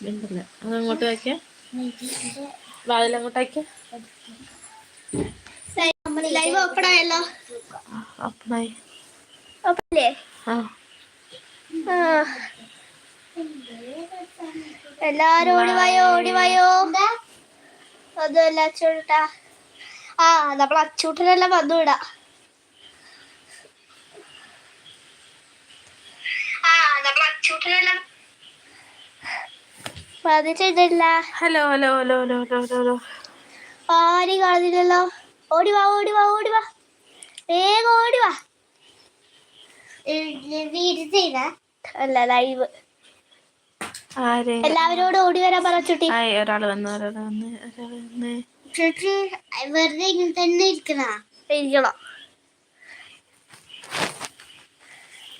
മിണ്ടല്ല അതങ്ങോട്ട് വയ്ക്കാം വാതിലങ്ങോട്ട് വയ്ക്കാം ലൈവ് ഓപ്പൺ ആയല്ലോ. ഓപ്പൺ അല്ലേ ആ. ആ. എല്ലാരും ഓടിവായോ ഓടിവായോ അതല്ല അച്ചൂട്ടാ. ആ നമ്മൾ അച്ചൂട്ടനെല്ലാം വന്നു വിടാ. ആ നമ്മൾ അച്ചൂട്ടനെല്ലാം വന്നിട്ടില്ല hello hello hello hello hello hello hello. ആരും കാണുന്നില്ലല്ലോ. ഓടിവാ ഓടി വാ വേഗം ഓടിവാ അല്ല ലൈവ്. എല്ലാവരോടും ഓടി വരാൻ പറ ചുട്ടി. ഒരാൾ വന്നു ഒരാൾ വന്ന് ഒരാൾ വന്ന്. വെറുതെ ഇങ്ങനെ തന്നെ ഇരിക്കണ. ഇരിക്കണം.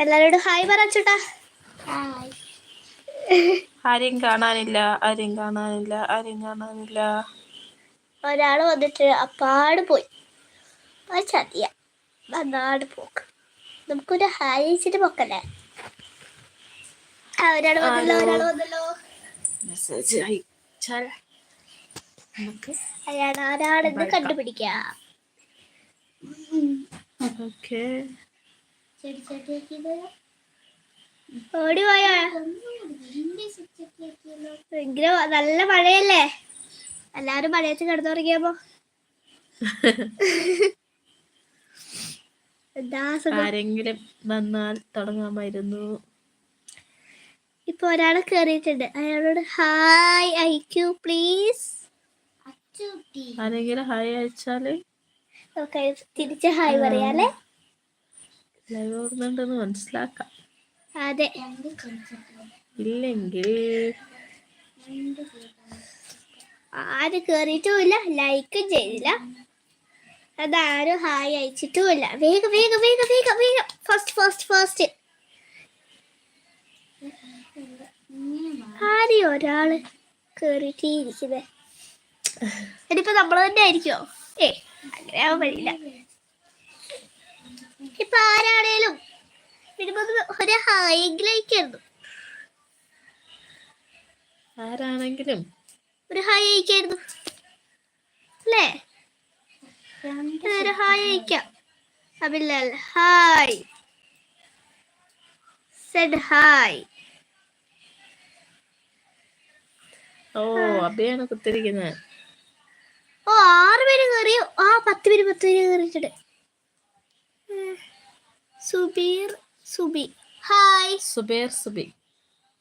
എല്ലാരോടും ഹായ് പറ ചുട്ടാ. ആരെയും കാണാനില്ല ആരെയും കാണാനില്ല ആരെയും കാണാനില്ല. ഒരാൾ വന്നിട്ട് അപ്പാട് പോയി. ചതിയ. വന്നാട് പോക്ക്. നമുക്കൊരു ഹാരിച്ചിട്ട് പോക്കല്ലേ? ഒരാൾ വന്നല്ലോ ഒരാൾ വന്നല്ലോ. മെസ്സേജ് അയച്ചാൽ നമുക്ക് അയാൾ ആരാണെന്ന് ബൈക്കാം. കണ്ടുപിടിക്കാം. ഓക്കെ. ഓടി പോയോ? ഭയങ്കര നല്ല മഴയല്ലേ? എല്ലാരും മഴയത്ത് കിടന്നുറങ്ങിയപ്പോ. ആരെങ്കിലും വന്നാൽ തുടങ്ങാമായിരുന്നു. ഇപ്പൊ ഒരാൾ കേറിയിട്ടുണ്ട്. അയാളോട് ഹായ് അയക്കൂ പ്ലീസ് ആരെങ്കിലും ഹായ് അയച്ചാൽ തിരിച്ച് ഹായ് പറയാലേ ലൈവ് ഓടുന്നുണ്ടെന്ന് മനസ്സിലാക്കാം. അതെ. ഇല്ലെങ്കിൽ ആര് കേറിയിട്ടുമില്ല. ലൈക്ക് ചെയ്തില്ല. അതാരും ഹായ് അയച്ചിട്ടുമില്ല. വേഗം വേഗം വേഗം വേഗം വേഗം. ഫസ്റ്റ് ഫസ്റ്റ് ഫസ്റ്റ് ആരെയും ഒരാൾ കേറിയിട്ടേ ഇരിക്കുന്നേ ഇനിയിപ്പോ നമ്മൾ തന്നെ ആയിരിക്കുമോ ഏ അങ്ങനെ ആവാൻ പറ്റില്ല ഇപ്പൊ ആരാണേലും ഒന്ന് ഒരു ഹായെങ്കിലും അയക്കായിരുന്നു ആരാണെങ്കിലും. ഒരു ഹായ് അയക്കായിരുന്നു അല്ലേ? ഒരു ഹായ് അയക്കാം അബില്ലാൽ ഹായ് സെഡ് ഹായ് ഓ അബിയാണ് കുത്തിരിക്കുന്നത്. ഓ ആറ് പേര് കയറിയോ ആ പത്ത് പേര് പത്ത് പേര് കയറിയിട്ടുണ്ട്. Subeer Subi. Hi. Suber Subi.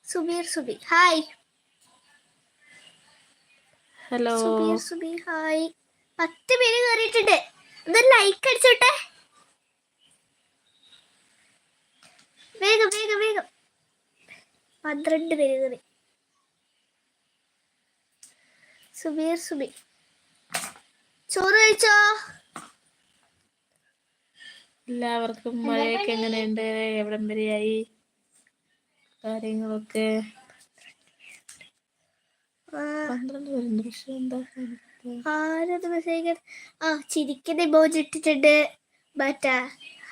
Subeer Subi. Hi. Hello. Subeer Subi hi. പത്ത് പേര് കയറിയിട്ടുണ്ട് ഒന്ന് ലൈക്ക് അടിച്ചോട്ടെ. വേഗം വേഗം വേഗം. പന്ത്രണ്ട് പേര് കയറി സുബീർ സുബി. ചോറ് കഴിച്ചോ? എല്ലാവർക്കും മഴയൊക്കെ എങ്ങനെയുണ്ട്? എവിടം വരെയായി? കാര്യങ്ങളൊക്കെ? പന്ത്രണ്ട് പേരുണ്ട് പക്ഷെ എന്താ? ആരത് മെസ്സേജ് ആ ചിരിക്കുന്ന ഇമോജി ഇട്ടിട്ടുണ്ട്. മറ്റാ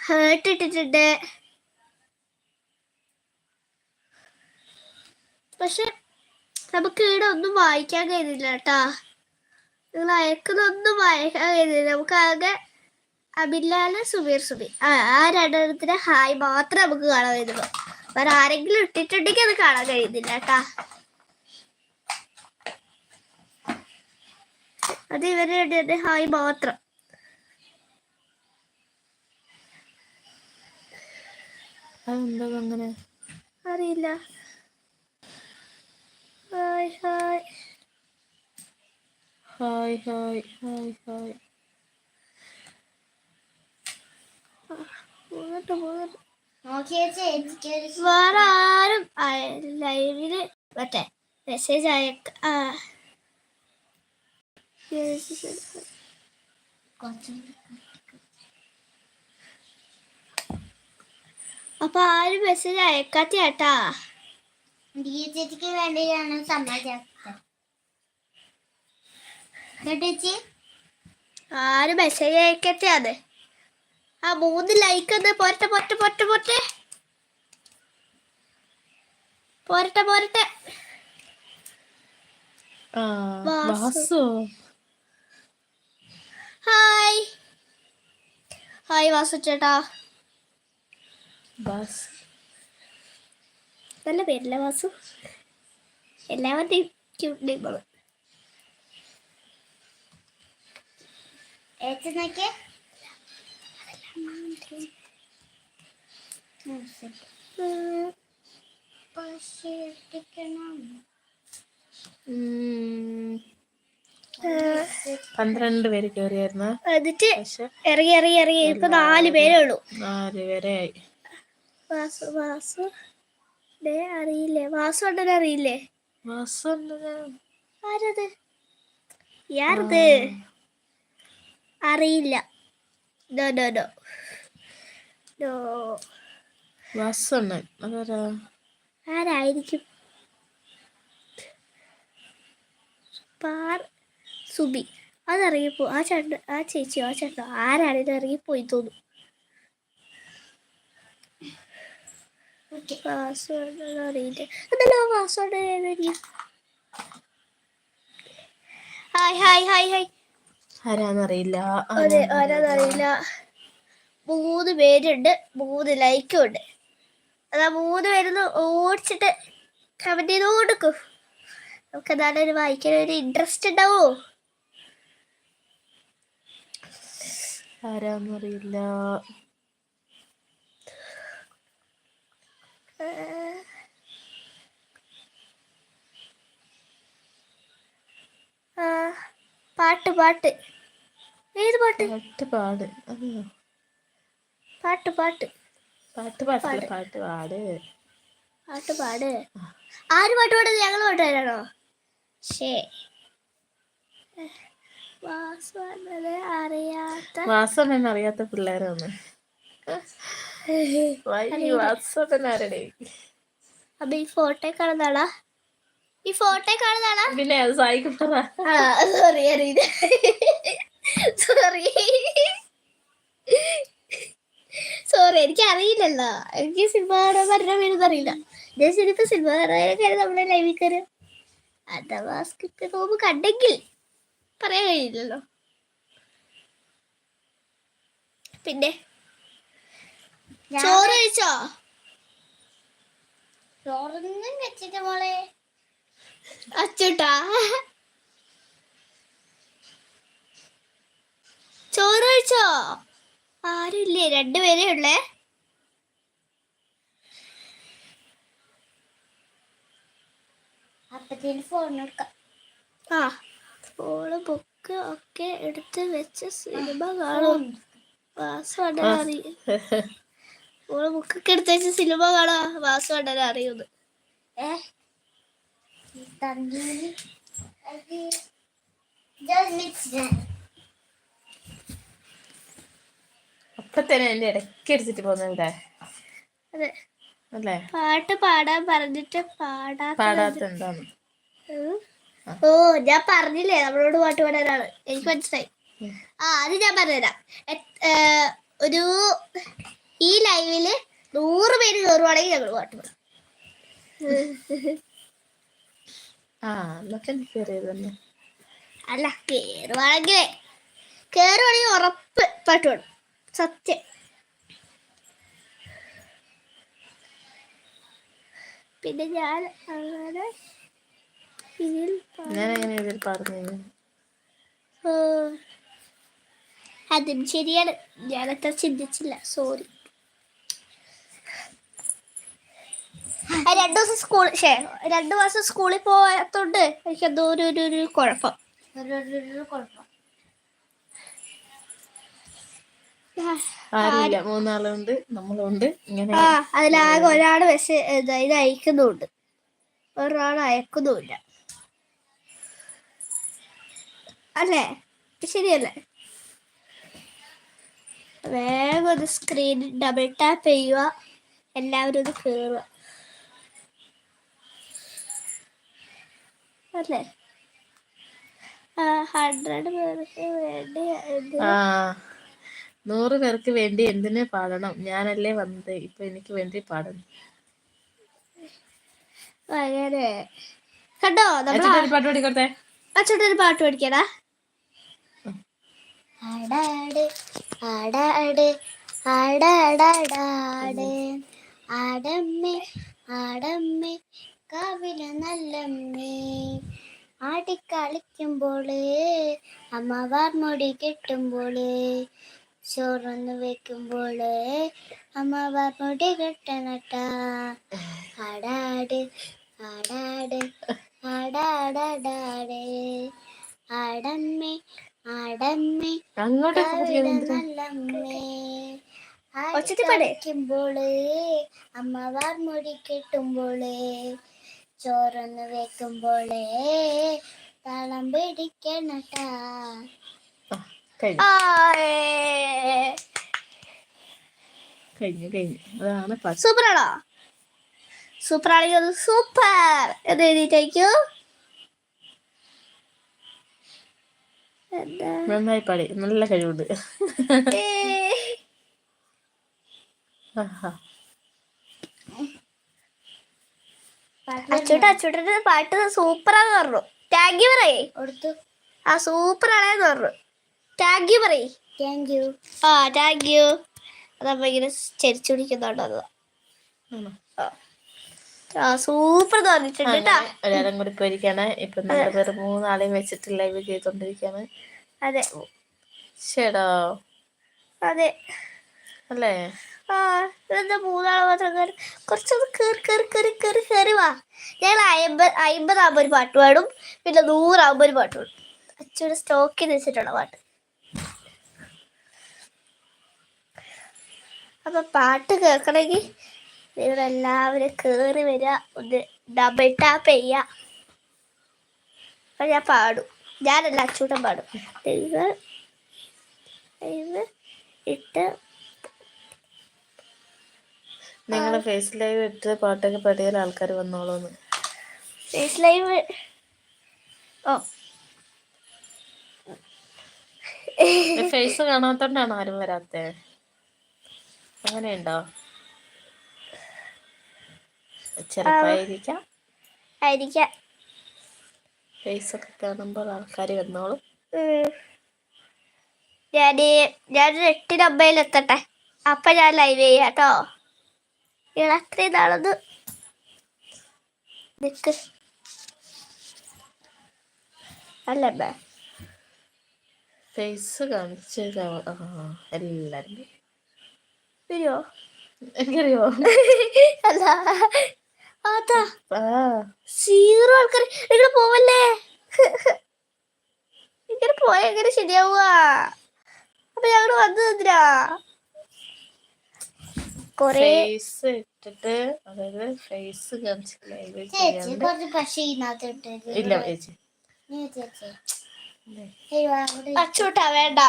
ഹേർട്ട് ഇട്ടിട്ടുണ്ട്. പക്ഷെ നമുക്ക് ഇവിടെ ഒന്നും വായിക്കാൻ കഴിയുന്നില്ല കേട്ടാ. നിങ്ങൾ അയക്കുന്നൊന്നും വായിക്കാൻ കഴിയുന്നില്ല. നമുക്ക് ആകെ അബില്ലാൽ സുബീർ സുബീർ ആ ആ ഹായ് മാത്രമേ നമുക്ക് കാണാൻ കഴിയുന്നുള്ളൂ. വേറെ ആരെങ്കിലും ഇട്ടിട്ടുണ്ടെങ്കിൽ അത് കാണാൻ കഴിയുന്നില്ല കേട്ടാ. അത് ഇവരുടെ ഹായ് മാത്രം. അങ്ങനെ? അറിയില്ല. Hi hi. Hi hi hi hi. പോകട്ടെ പോകട്ടെ വേറെ ആരും ലൈവിൽ മറ്റേ മെസ്സേജ് അയക്ക ആ. അപ്പൊ ആരും മെസ്സേജ് അയക്കാത്ത ചേട്ടാ. ചേച്ചിക്ക് വേണ്ടിയാണ് കേട്ടേച്ചി ആരും മെസ്സേജ് അയക്കത്തെ അത്. ആ മൂന്ന് ലൈക്ക് ഒന്ന്. പോരട്ടെ പോരട്ടെ പോരട്ടെ പോരട്ടെ. പോരട്ടെ പോരട്ടെ. വാസു. ഹായ് ഹായ് വാസു ചേട്ടാ. വാസ്. നല്ല പേരല്ലേ വാസു? എല്ലാവരുടെയും ക്യൂട്ട് നെയ്മാണ് ഏച്ചു നോക്കിയേ. പന്ത്രണ്ട് പേര് കയറിയായിരുന്നു എന്നിട്ട് ഇറങ്ങി ഇറങ്ങി ഇറങ്ങി. ഇപ്പൊ നാല് പേരേ ഉള്ളൂ നാല് പേരെ ആയി. വാസു വാസു. അറിയില്ലേ? വാസു ഉണ്ടെന്ന് അറിയില്ലേ? വാസു ആരത്? യാരത് അറിയില്ല. No, no. നോ വാസു ഉണ്ട് അതാരാ ആരായിരിക്കും പാർ സുബി അതറിയപ്പോ ആ ചേട്ടൻ ആ ചേച്ചി ആ ചേട്ടനോ ആരാണിത് ഇറങ്ങിപ്പോയി തോന്നുന്നു പാസ്വേഡ് അറിയില്ല അതല്ലോ password hi hi hi hi ആരാന്നറിയില്ല. അതെ ആരാന്നറിയില്ല. മൂന്ന് പേരുണ്ട്. മൂന്ന് ലൈക്കും ഉണ്ട്. അതാ മൂന്ന് പേരൊന്ന് ഓടിച്ചിട്ട് കമന്റ് ചെയ്ത് കൊടുക്കും. നമുക്ക് എന്നാലും ഒരു വായിക്കാൻ ഒരു ഇൻട്രസ്റ്റ് ഉണ്ടാവോ? ആരാന്നറിയില്ല. ആ, പാട്ട് പാട്ട്. ഏത് പാട്ട്? പാട്ട് പാട്. പാട്ട് പാട്ട്. പാട്ട് പാട്ട് പാട്ട് പാട്. പാട്ട് പാട്. ആര് പാട്ട് പാടുന്നത്? ഞങ്ങൾ പാട്ട് പാടാണോ ശേ വാസവൻ അറിയാത്ത പിള്ളേരാണ്. വാസവൻ ആരുടെ? അപ്പൊ ഈ ഫോട്ടോ കാണുന്നാളാ ഈ ഫോട്ടോ കാണുന്നതാണ്. പിന്നെ അത് സായിക്ക് പറ. ആ സോറി അറിയില്ല സോറി സോറി എനിക്ക് അറിയില്ലല്ലോ എനിക്ക് സിനിമ കാണാൻ പറഞ്ഞ വീണെന്ന് അറിയില്ല. ഞാൻ ശരിക്കും സിനിമ കാണാൻ നമ്മുടെ ലൈവിൽ കയറി അഥവാ സ്ക്രിപ്റ്റ് നോമ്പ് കണ്ടെങ്കിൽ പറയാൻ കഴിയില്ലല്ലോ. പിന്നെ? ചോറ് കഴിച്ചോ? ചോറൊന്നും വെച്ചിട്ട് മോളെ. അച്ചുട്ടാ. ചോറ് കഴിച്ചോ? ആരുമില്ലേ രണ്ടുപേരേ ഉള്ളേ. അപ്പത്തിന് ഫോൺ എടുക്കാം. ആ ഫോണ് ബുക്ക് ഒക്കെ എടുത്ത് വെച്ച് സിനിമ കാണാം. വാസം ഉടനെ അറിയും. ഫോണ് ബുക്കൊക്കെ എടുത്ത് വെച്ച് സിനിമ കാണാ. വാസം ഉടനെ അറിയുന്നു ഏ? അത് just mix it. അപ്പൊ തന്നെ എന്റെ ഇടയ്ക്ക് എടുത്തിട്ട് പോകുന്നവിടെ അതെ. അല്ലേ? പാട്ട് പാടാൻ പറഞ്ഞിട്ട് പാടാ പാടാത്ത ഓ ഞാൻ പറഞ്ഞില്ലേ? നമ്മളോട് പാട്ട് പാടാനാണ്. എനിക്ക് മനസ്സിലായി. ആ അത് ഞാൻ പറഞ്ഞുതരാം. ഒരു ഈ ലൈവിൽ നൂറ് പേര് കയറുവാണെങ്കിൽ ഞങ്ങൾ പാട്ട് പാടും. ആ എന്നൊക്കെ അല്ല കേറുവാണെങ്കിലേ കേറുവാണെങ്കിൽ ഉറപ്പ് പാട്ട് പാടും. സത്യം. പിന്നെ ഞാൻ അങ്ങനെ ഇതിൽ ഇതിൽ അതും ശരിയാണ്. ഞാനത്ര ചിന്തിച്ചില്ല. സോറി. രണ്ടു ദിവസം സ്കൂൾ രണ്ടു മാസം സ്കൂളിൽ പോയത്തോണ്ട് എനിക്ക് എന്തോ ഒരു ഒരു ഒരു കുഴപ്പം. മൂന്നാളുണ്ട് നമ്മളുണ്ട് ഇങ്ങനെ ആ അതിലാകെ ഒരാൾ മെസ്സേജ് ഇത് അയക്കുന്നുണ്ട്. ഒരാൾ അയക്കുന്നുമില്ല. അല്ലേ? ശരിയല്ലേ? വേഗം ഒന്ന് സ്ക്രീനിൽ ഡബിൾ ടാപ്പ് ചെയ്യുക. എല്ലാവരും ഒന്ന് കയറുക അല്ലേ? ഹൺഡ്രഡ് പേർക്ക് വേണ്ടി ആ നൂറ് പേർക്ക് വേണ്ടി എന്തിനെ പാടണം? ഞാനല്ലേ വന്നത്. ഇപ്പൊ എനിക്ക് വേണ്ടി പാടണം. അങ്ങനെ. കണ്ടോ? നമ്മൾ പാട്ട് പഠിക്കട്ടെ അച്ചോട്ട ഒരു പാട്ട് പഠിക്കടാ ആടാട് ആടാട് ആടാടാടാട് ആടമ്മേ ആടമ്മേ കാവില നല്ലമ്മേ. ആടിക്കളിക്കുമ്പോൾ അമ്മവാർ മുടി കിട്ടുമ്പോൾ ചോറൊന്ന് വെക്കുമ്പോൾ അമ്മവാർ മുടി കെട്ടണട്ടാ. ആടാട് ആടാട് ആടാടാടാട്. ആടമ്മേ ആടമ്മേ നല്ലമ്മേ. ാടിക്കുമ്പോൾ അമ്മവാർ മുടി ചോറൊന്ന് വെക്കുമ്പോഴേ താളം പിടിക്കണട്ടാ. കഴിഞ്ഞു. കഴിഞ്ഞു അതാണ് സൂപ്പറാണോ? സൂപ്പർ. എന്ന് എഴുതിയിട്ടേക്കൂ. നന്നായി പാടി. നല്ല കഴിവുണ്ട്. ആഹാ. അച്ചൂട്ട അച്ചൂട്ടന്റെ പാട്ട് സൂപ്പറാന്ന് പറഞ്ഞു. താങ്ക് യു പറയേ. കൊടുത്തു. ആ സൂപ്പർ ആണെന്ന് പറഞ്ഞു യു പറയേ. താങ്ക് യു ആ താങ്ക് യു അതപ്പോ ഇങ്ങനെ ചരിച്ചു പിടിക്കുന്നുണ്ടോ അത്. ആ. സൂപ്പർ എന്ന് പറഞ്ഞിട്ടുണ്ട് കേട്ടാ. അങ്ങനെ ഒരാളും കൂടി പോയിരിക്കാണ്. ഇപ്പൊ നമ്മുടെ പേര് മൂന്നാളെയും വെച്ചിട്ട് ലൈവ് ചെയ്തോണ്ടിരിക്കാണ്. അതെ. അതെ. അല്ലേ? ആ ഇതെന്താ മൂന്നാൾ മാത്രം കയറി കുറച്ചൊന്ന് കയറി കയറി കയറി കയറി കയറി വാ. ഞങ്ങൾ അമ്പത് അമ്പതാകുമ്പോൾ ഒരു പാട്ട് പാടും. പിന്നെ നൂറാകുമ്പോൾ ഒരു പാട്ട് പാടും. അച്ഛയുടെ സ്റ്റോക്ക് ചെയ്ത് വെച്ചിട്ടുള്ള പാട്ട്. അപ്പൊ പാട്ട് കേൾക്കണമെങ്കിൽ നിങ്ങളെല്ലാവരും കയറി വരിക ഒന്ന് ഡബിൾ ടാപ്പ് ചെയ്യുക അപ്പൊ ഞാൻ പാടും. ഞാനല്ല അച്ചൂട്ടൻ പാടും. നിങ്ങൾ ഇട്ട് നിങ്ങളെ ഫേസ് ലൈവ് ഇട്ട് പാട്ടൊക്കെ പാടിയാൽ ആൾക്കാർ വന്നോളൂന്ന്. ഫേസ് ലൈവ് ഓ. ഫേസ് കാണാത്തോണ്ടാണോ ആരും വരാത്തെ? അങ്ങനെയുണ്ടോ? ചെറുപ്പായിരിക്കാം. ആയിരിക്കാം. ഫേസ് ഒക്കെ കാണുമ്പോൾ ആൾക്കാർ വന്നോളും. ഞാൻ ഞാൻ എത്തട്ടെ അപ്പൊ ഞാൻ ലൈവ് ചെയ്യാം കേട്ടോ നാളൊന്ന് നിക്ക് അല്ലേ ഫേസ് കാണിച്ച് കാ- ആ, എല്ലാരും വരുമോ എനിക്കറിയോ അല്ല. അതാ സീറോ ആൾക്കാർ നിങ്ങൾ പോവല്ലേ? ഇങ്ങനെ പോയ എങ്ങനെ ശരിയാവുക? അപ്പൊ ഞങ്ങൾ വന്നു തന്നിരാ കൊറേ ഫേസ് ഇട്ടിട്ട് അതായത് ഫേസ് ഇല്ല ചേച്ചി. അച്ചൂട്ടാ വേണ്ട.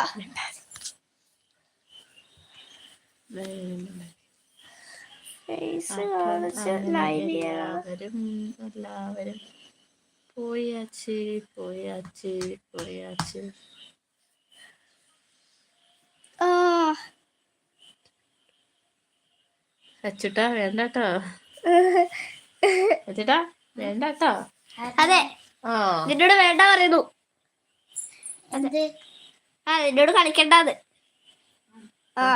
എല്ലാവരും എല്ലാവരും പോയാച്ചേ പോയാച്ചേ പോയാച്ച് ആ അച്ചുട്ടാ വേണ്ടട്ടോ. അച്ചുട്ടാ വേണ്ടട്ടോ. അതെ. നിന്നോട് വേണ്ട പറയുന്നു. ആ നിന്നോട് കളിക്കണ്ടത് ആ.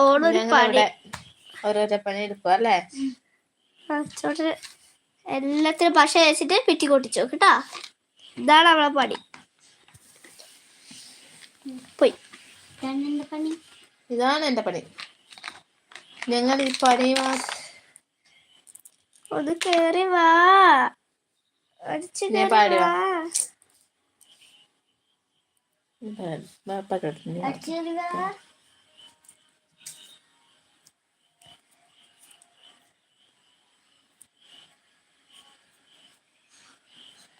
ഓണൊരു പണി. ഓരോരോ പണി എടുക്കുക അല്ലേ? എല്ലാത്തിനും പശ വെച്ചിട്ട് പിറ്റി കൊട്ടിച്ചു കേട്ടാ? ഇതാണ് അവളെ പണി പോയി പണി ഇതാണ് എന്റെ പണി ഞങ്ങൾ ഈ പണി ഒന്ന് കേറി വാ പാടി വാ. വാ ബാപ്പാക്കോട്ട് നീ വാ. അച്ഛൻ വാ. എന്റെ വീട്ടിലേക്ക് കണ്ടാൽ കേറി വരൂ. ആ, പറ,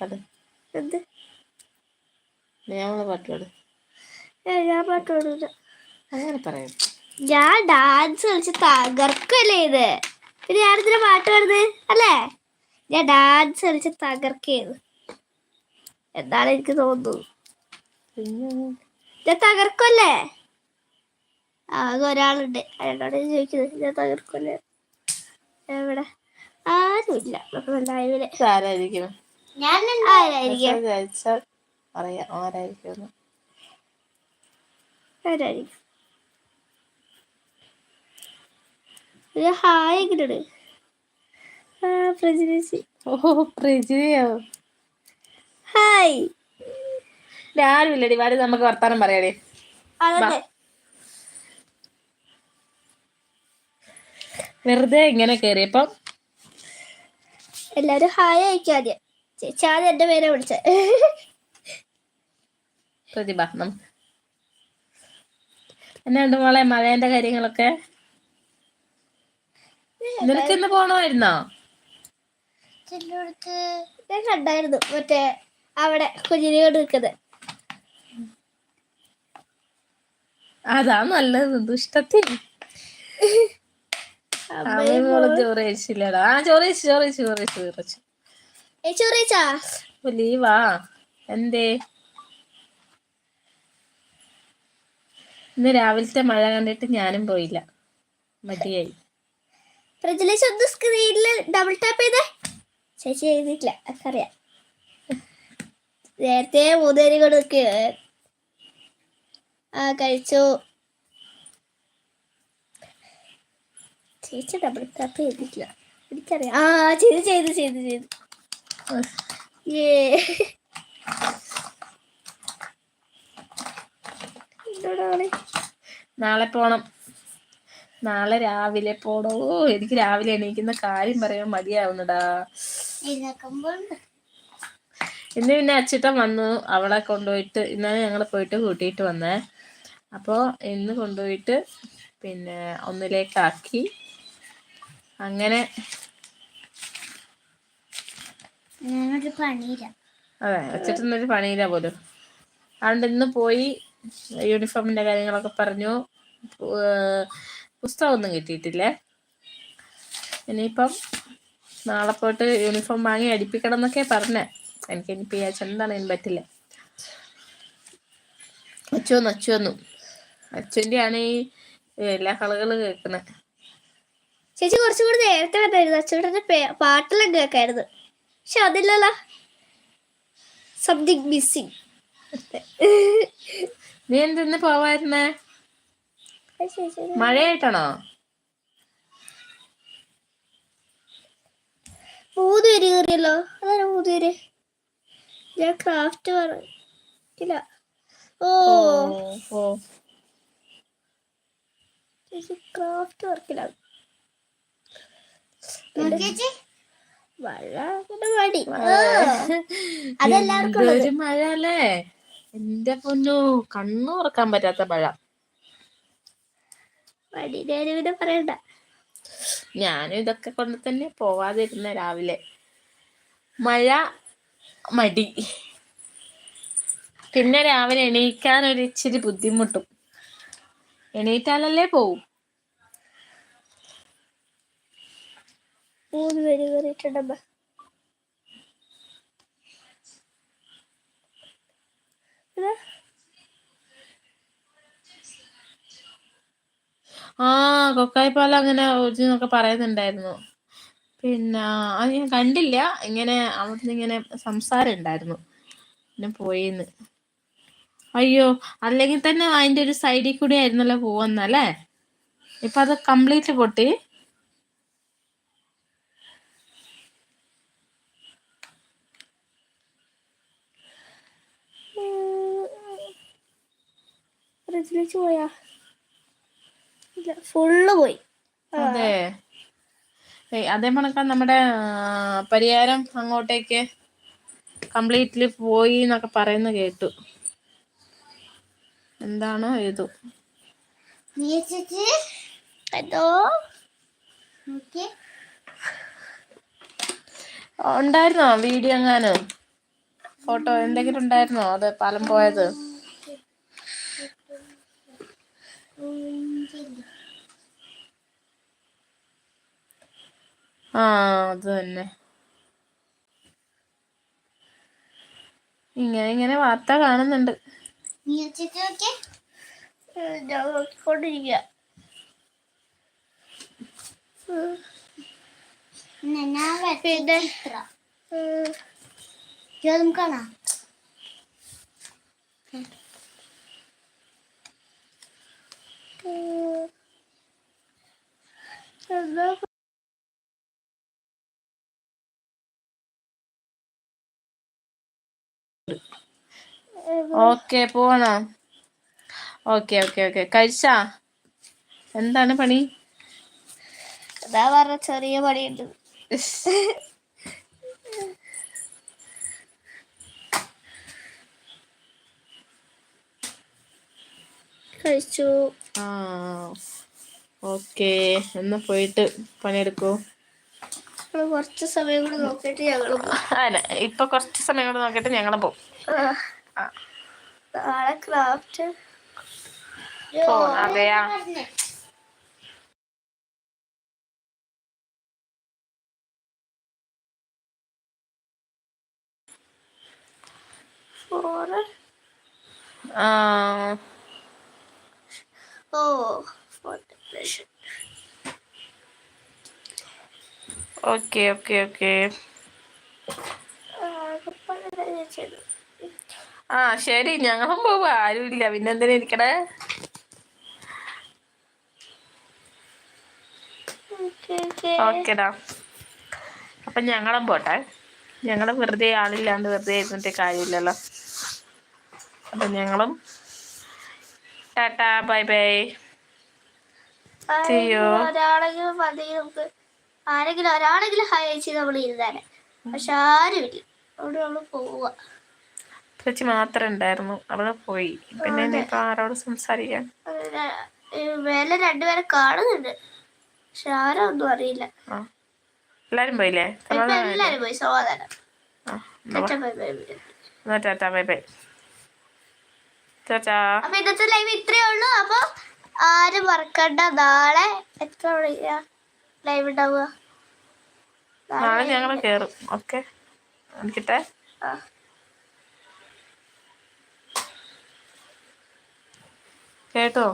പാട്. എന്ത്? നീ നമ്മളെ പാട്ട് പാട്. ഏ, ഞാൻ പാട്ട് പാടൂല. അങ്ങനെ പറയാം. ഞാൻ ഡാൻസ് കളിച്ച് തകർക്കല്ലേ ഇത്? പിന്നെ ഞാനിതിന് പാട്ട് പാടുന്നത് അല്ലേ? ഞാൻ ഡാൻസ് കളിച്ച് തകർക്കേത് എന്നാണ് എനിക്ക് തോന്നുന്നു ഞാൻ തകർക്കല്ലേ ആകെ ഒരാളുണ്ട്. അയാളോട് ചോദിക്കുന്നത് ഞാൻ തകർക്കുന്നു? എവിടെ? ആരുമില്ല. ലൈവിൽ ആരായിരിക്കും ആരായിരിക്കും പറയാം ആരായിരിക്കും ആരായിരിക്കും? ഒരു ഹായ് ആ പ്രജനേശി ഓ പ്രജിയോ? ഹായ്. ആരും ഇല്ലടി വാടി നമുക്ക് വർത്താനം പറയാടി. അതെ വെറുതെ ഇങ്ങനെ കേറിയപ്പം എല്ലാരും ഹായ് അയക്കും ആദ്യം. ചേച്ചി ആദ്യം എന്റെ പേരെ വിളിച്ച. പ്രതിഭ നമുക്ക് എന്നാണ്ട് മോളെ മഴേന്റെ കാര്യങ്ങളൊക്കെ? നിനക്ക് ഇന്ന് പോണമായിരുന്നോ? ഞാൻ കണ്ടായിരുന്നു മറ്റേ അവിടെ കുഞ്ഞിനെ നിൽക്കുന്നത്. അതാ നല്ലത് ദുഷ്ടത്തിൽ അമ്മയും മോളും ചോറ് കഴിച്ചില്ലടാ. ആ ചോറ് കഴിച്ചു ചോറ് കഴിച്ചു ചോറ് കഴിച്ചു ചോറ് കഴിച്ചു. ചേച്ചി ലീവാ എന്തേ? ഇന്ന് രാവിലത്തെ മഴ കണ്ടിട്ട് ഞാനും പോയില്ല. മടിയായി പ്രജലേഷ് ഒന്ന് സ്ക്രീനിൽ ഡബിൾ ടാപ്പ് ചെയ്തേ. ചേച്ചി എഴുതിയിട്ടില്ല അറിയാം നേരത്തെ മൂന്നേരി നിൽക്കുക ആ കഴിച്ചു. ചേച്ചി ഡബിൾ ടാപ്പ് ചെയ്തിട്ടില്ല. എനിക്കറിയാം. ആ ചെയ്ത് ചെയ്ത് ചെയ്ത് ചെയ്ത്. ഏ നാളെ പോണം. നാളെ രാവിലെ പോണോ? എനിക്ക് രാവിലെ എണീക്കുന്ന കാര്യം പറയാൻ മതിയാവുന്നടാ ഇന്ന് പിന്നെ അച്ഛട്ടൻ വന്നു. അവളെ കൊണ്ടുപോയിട്ട് ഇന്നലെ ഞങ്ങൾ പോയിട്ട് കൂട്ടിയിട്ട് വന്നേ. അപ്പോൾ ഇന്ന് കൊണ്ടുപോയിട്ട് പിന്നെ ഒന്നിലേക്കാക്കി. അങ്ങനെ അതെ അച്ചിട്ടനൊരു പണിയില്ല പോലും. അതുകൊണ്ട് ഇന്ന് പോയി യൂണിഫോമിന്റെ കാര്യങ്ങളൊക്കെ പറഞ്ഞു. പുസ്തകമൊന്നും കിട്ടിയിട്ടില്ലേ? ഇനിയിപ്പം നാളെ പോയിട്ട് യൂണിഫോം വാങ്ങി അടിപ്പിക്കണം എന്നൊക്കെ പറഞ്ഞേ. എനിക്ക് ഇനി എന്താണ് ഇതിന് പറ്റില്ല. അച്ചു വന്നു അച്ചു വന്നു അച്ചുവിന്റെ ആണ് ഈ എല്ലാ കളകളും കേൾക്കുന്നത് ചേച്ചി കുറച്ചും കൂടി നേരത്തെ വന്നായിരുന്നു. അച്ചോടന്റെ പാട്ടെല്ലാം കേൾക്കായിരുന്നു. പക്ഷെ അതില്ലല്ലോ. സംതിങ് മിസ്സിങ് നീ എന്തിന്ന് പോവായിരുന്നേ? മഴയായിട്ടാണോ? മൂന്ന് പേര് കയറിയല്ലോ. അതാണ് മൂന്ന് പേര്? ഞാൻ ക്രാഫ്റ്റ് പറഞ്ഞില്ല ഓ. ക്രാഫ്റ്റ് വർക്കില്ല ചേച്ചി മഴ അല്ലേ എന്റെ പൊന്നു കണ്ണു തുറക്കാൻ പറ്റാത്ത മഴ. പറയണ്ട. ഞാനും ഇതൊക്കെ കൊണ്ട് തന്നെ പോവാതിരുന്ന രാവിലെ. മഴ മടി. പിന്നെ രാവിലെ എണീക്കാൻ ഒരു ഇച്ചിരി ബുദ്ധിമുട്ടും. എണീറ്റാലല്ലേ പോവും. മൂന്ന് പേര് കയറിയിട്ടുണ്ടമ്മ ആ കൊക്കായിപ്പാല അങ്ങനെ എന്നൊക്കെ പറയുന്നുണ്ടായിരുന്നു. പിന്നെ അത് ഞാൻ കണ്ടില്ല. ഇങ്ങനെ അവിടുന്ന് ഇങ്ങനെ സംസാരം ഉണ്ടായിരുന്നു. പിന്നെ പോയിന്ന്. അയ്യോ അല്ലെങ്കിൽ തന്നെ അതിന്റെ ഒരു സൈഡിൽ കൂടി ആയിരുന്നല്ലോ പോവുന്നല്ലേ? ഇപ്പൊ അത് കംപ്ലീറ്റ് പൊട്ടി. ഫ്രിഡ്ജിലേക്ക് പോയാ? ഇല്ല ഫുള്ള് പോയി. അതെ. അതേ കണക്കാൻ നമ്മുടെ പരിഹാരം അങ്ങോട്ടേക്ക് കംപ്ലീറ്റ്ലി പോയി എന്നൊക്കെ പറയുന്ന കേട്ടു. എന്താണോ ഏതു? ഉണ്ടായിരുന്നോ? വീഡിയോ എങ്ങാനും? ഫോട്ടോ എന്തെങ്കിലും ഉണ്ടായിരുന്നോ? അത് പാലം പോയത്? ആ അത് തന്നെ. ഇങ്ങനെ ഇങ്ങനെ വാർത്ത കാണുന്നുണ്ട്. നീ ചേച്ചി നോക്കിയേ ഞാൻ നോക്കിക്കൊണ്ടിരിക്കുക എന്നാ ഞാൻ വരച്ച പിന്നെ? ചിത്രം ചോദം കാണാം എന്താ ഓക്കെ പോണോ? Okay okay okay. കഴിച്ചാ? എന്താണ് പണി? അതാ പറഞ്ഞ ചെറിയ പണിയുണ്ട്. കഴിച്ചു. ആ ഓക്കെ. എന്നാ പോയിട്ട് പണിയെടുക്കൂ. കുറച്ച് സമയം കൂടെ നോക്കിയിട്ട് ഞങ്ങൾ അല്ല ഇപ്പൊ കുറച്ച് സമയം കൂടെ നോക്കിയിട്ട് ഞങ്ങൾ പോകും ആ. നാളെ ക്രാഫ്റ്റ് അതെയാ? പറഞ്ഞേ ഓക്കെ ഓക്കെ ഓക്കെ ആ ശരി ഞങ്ങളും പോവാ. ആരുമില്ല. പിന്നെന്തിനാ ഇരിക്കണേ? Okay okay. ഓക്കെടാ അപ്പൊ ഞങ്ങളും പോട്ടെ. ഞങ്ങളും വെറുതെ ആളില്ലാണ്ട് വെറുതെ ഇരുന്നിട്ട് കാര്യമില്ലല്ലോ. അപ്പൊ ഞങ്ങളും ടാറ്റാ ബൈ ബൈ? ഒരാളെങ്കിലും മതി നമുക്ക് ആരെങ്കിലും ഒരാളെങ്കിലും ഹായ് അയച്ച് നമ്മൾ ഇരുന്നാലേ. പക്ഷെ ആരുമില്ല അവിടെ നമ്മൾ പോവുക ചേച്ചി മാത്രം ഉണ്ടായിരുന്നു. അവൾ പോയി. പിന്നെ ഇനിയിപ്പൊ ആരോട് സംസാരിക്കാൻ? വേല രണ്ടുപേരെ കാണുന്നുണ്ട്. പക്ഷെ ആരോ ഒന്നും അറിയില്ല എല്ലാരും പോയില്ലേ? എല്ലാരും പോയി. സമാധാനം. Bye, bye, bye. എന്നാ ടാറ്റാ ബൈ ബൈ ടാറ്റാ അപ്പൊ ഇന്നത്തെ ലൈവ് ഇത്രയേ ഉള്ളൂ. അപ്പൊ ആരും മറക്കണ്ട. നാളെ എത്ര മണിക്കാ ലൈവ് ഉണ്ടാവുക നാളെ ഞങ്ങൾ കേറും. ഓക്കെ. എനിക്കിട്ടെ കേട്ടോ?